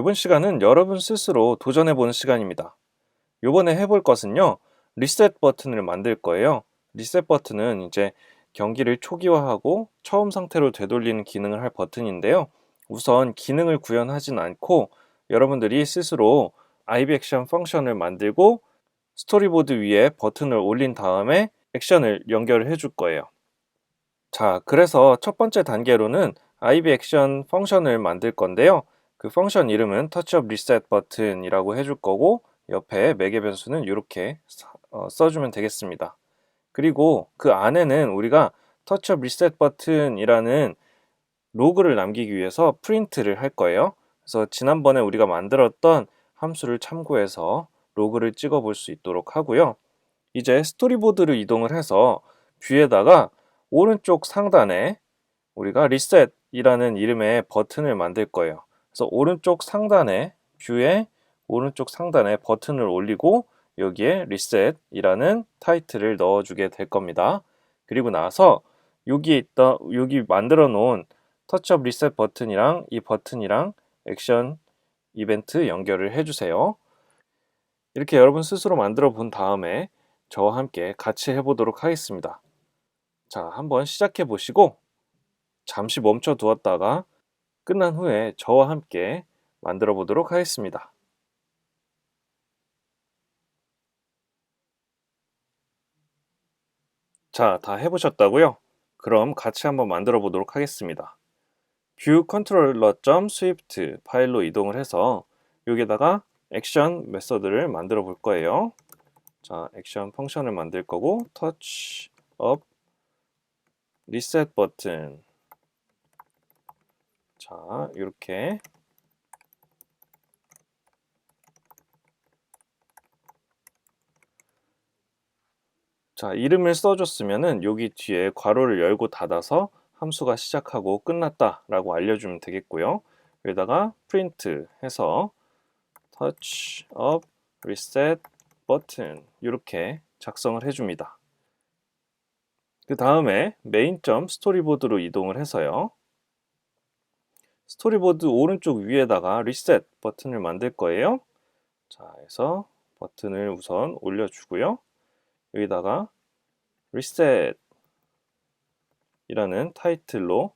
이번 시간은 여러분 스스로 도전해 보는 시간입니다. 이번에 해볼 것은요, 리셋 버튼을 만들 거예요. 리셋 버튼은 이제 경기를 초기화하고 처음 상태로 되돌리는 기능을 할 버튼인데요. 우선 기능을 구현하진 않고 여러분들이 스스로 IB 액션 펑션을 만들고 스토리보드 위에 버튼을 올린 다음에 액션을 연결을 해줄 거예요. 자, 그래서 첫 번째 단계로는 IB 액션 펑션을 만들 건데요. 그 펑션 이름은 touch-up reset 버튼이라고 해줄 거고 옆에 매개 변수는 이렇게 어, 써주면 되겠습니다. 그리고 그 안에는 우리가 touch-up reset 버튼이라는 로그를 남기기 위해서 프린트를 할 거예요. 그래서 지난번에 우리가 만들었던 함수를 참고해서 로그를 찍어 볼 수 있도록 하고요. 이제 스토리보드를 이동을 해서 뷰에다가 오른쪽 상단에 우리가 리셋이라는 이름의 버튼을 만들 거예요. 그래서 오른쪽 상단에 뷰에 오른쪽 상단에 버튼을 올리고 여기에 리셋이라는 타이틀을 넣어주게 될 겁니다. 그리고 나서 여기 있다 여기 만들어 놓은 터치업 리셋 버튼이랑 이 버튼이랑 액션 이벤트 연결을 해주세요. 이렇게 여러분 스스로 만들어 본 다음에 저와 함께 같이 해보도록 하겠습니다. 자, 한번 시작해 보시고 잠시 멈춰 두었다가 끝난 후에 저와 함께 만들어 보도록 하겠습니다. 자, 다 해보셨다고요? 그럼 같이 한번 만들어 보도록 하겠습니다. view controller.swift 파일로 이동을 해서 여기다가 액션 메서드를 만들어 볼 거예요. 자, 액션 펑션을 만들 거고 touch up reset 버튼 자, 이렇게 자, 이름을 써줬으면은 여기 뒤에 괄호를 열고 닫아서 함수가 시작하고 끝났다 라고 알려주면 되겠고요. 여기다가 print 해서 touch up reset button 이렇게 작성을 해줍니다. 그 다음에 메인.점 스토리보드로 이동을 해서요. 스토리보드 오른쪽 위에다가 리셋 버튼을 만들 거예요. 자, 해서 버튼을 우선 올려주고요. 여기다가 리셋 이라는 타이틀로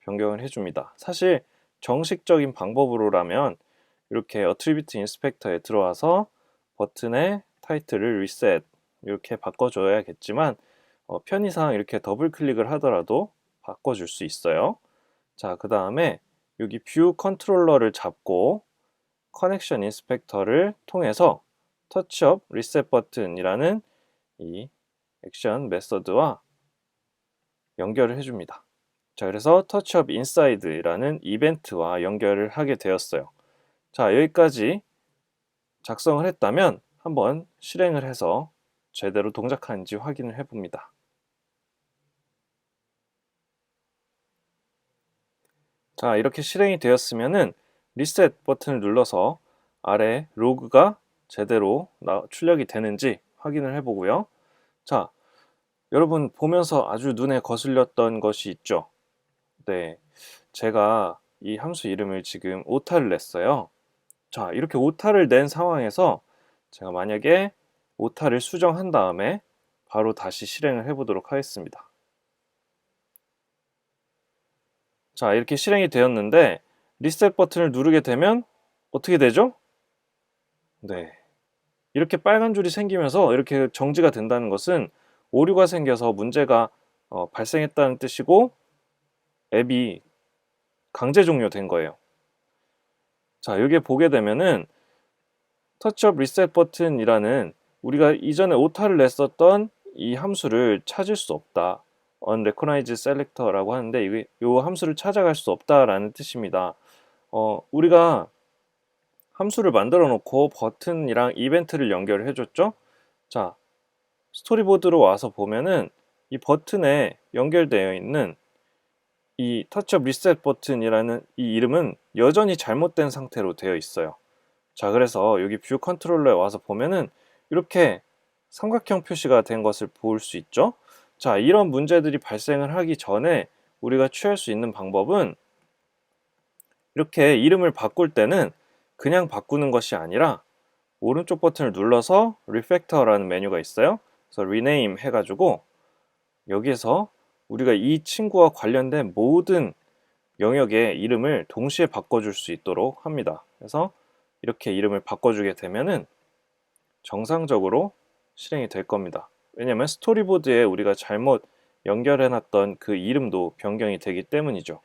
변경을 해줍니다. 사실 정식적인 방법으로라면 이렇게 어트리뷰트 인스펙터에 들어와서 버튼의 타이틀을 리셋 이렇게 바꿔줘야겠지만 어, 편의상 이렇게 더블 클릭을 하더라도 바꿔줄 수 있어요. 자, 그 다음에 여기 뷰 컨트롤러를 잡고 커넥션 인스펙터를 통해서 터치업 리셋 버튼이라는 이 액션 메서드와 연결을 해줍니다. 자, 그래서 터치업 인사이드라는 이벤트와 연결을 하게 되었어요. 자, 여기까지 작성을 했다면 한번 실행을 해서 제대로 동작하는지 확인을 해봅니다. 자, 이렇게 실행이 되었으면은 리셋 버튼을 눌러서 아래 로그가 제대로 출력이 되는지 확인을 해보고요. 자, 여러분 보면서 아주 눈에 거슬렸던 것이 있죠. 네, 제가 이 함수 이름을 지금 오타를 냈어요. 자, 이렇게 오타를 낸 상황에서 제가 만약에 오타를 수정한 다음에 바로 다시 실행을 해보도록 하겠습니다. 자, 이렇게 실행이 되었는데 리셋 버튼을 누르게 되면 어떻게 되죠? 네. 이렇게 빨간 줄이 생기면서 이렇게 정지가 된다는 것은 오류가 생겨서 문제가 어, 발생했다는 뜻이고 앱이 강제 종료된 거예요. 자, 여기에 보게 되면은 터치업 리셋 버튼이라는 우리가 이전에 오타를 냈었던 이 함수를 찾을 수 없다. Unrecognized selector라고 하는데 이 함수를 찾아갈 수 없다라는 뜻입니다. 어, 우리가 함수를 만들어 놓고 버튼이랑 이벤트를 연결해 줬죠. 자, 스토리보드로 와서 보면은 이 버튼에 연결되어 있는 이 터치업 리셋 버튼이라는 이 이름은 여전히 잘못된 상태로 되어 있어요. 자, 그래서 여기 뷰 컨트롤러에 와서 보면은 이렇게 삼각형 표시가 된 것을 볼 수 있죠. 자, 이런 문제들이 발생을 하기 전에 우리가 취할 수 있는 방법은 이렇게 이름을 바꿀 때는 그냥 바꾸는 것이 아니라 오른쪽 버튼을 눌러서 Refactor라는 메뉴가 있어요. 그래서 Rename 해가지고 여기에서 우리가 이 친구와 관련된 모든 영역의 이름을 동시에 바꿔줄 수 있도록 합니다. 그래서 이렇게 이름을 바꿔주게 되면은 정상적으로 실행이 될 겁니다. 왜냐면 스토리보드에 우리가 잘못 연결해놨던 그 이름도 변경이 되기 때문이죠.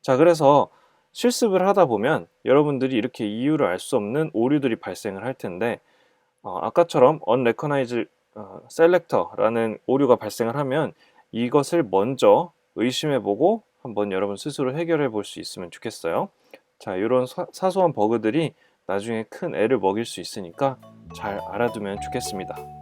자, 그래서 실습을 하다 보면 여러분들이 이렇게 이유를 알 수 없는 오류들이 발생을 할 텐데 어, 아까처럼 unrecognized 어, selector라는 오류가 발생을 하면 이것을 먼저 의심해보고 한번 여러분 스스로 해결해 볼 수 있으면 좋겠어요. 자, 이런 사 소한 버그들이 나중에 큰 애를 먹일 수 있으니까 잘 알아두면 좋겠습니다.